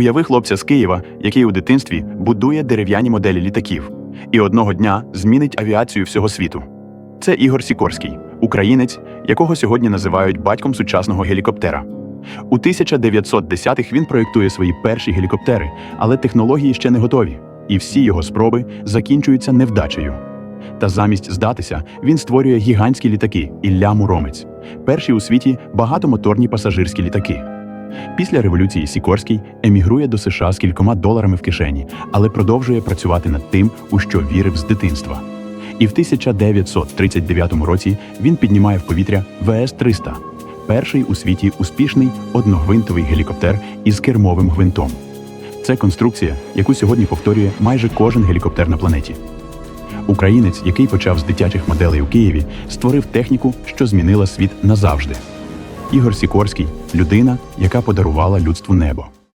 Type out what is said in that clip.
Уяви хлопця з Києва, який у дитинстві будує дерев'яні моделі літаків, і одного дня змінить авіацію всього світу. Це Ігор Сікорський, українець, якого сьогодні називають батьком сучасного гелікоптера. У 1910-х він проєктує свої перші гелікоптери, але технології ще не готові, і всі його спроби закінчуються невдачею. Та замість здатися він створює гігантські літаки Ілля Муромець, перші у світі багатомоторні пасажирські літаки. Після революції Сікорський емігрує до США з кількома доларами в кишені, але продовжує працювати над тим, у що вірив з дитинства. І в 1939 році він піднімає в повітря ВС-300 – перший у світі успішний одногвинтовий гелікоптер із кермовим гвинтом. Це конструкція, яку сьогодні повторює майже кожен гелікоптер на планеті. Українець, який почав з дитячих моделей у Києві, створив техніку, що змінила світ назавжди. Ігор Сікорський людина, яка подарувала людству небо.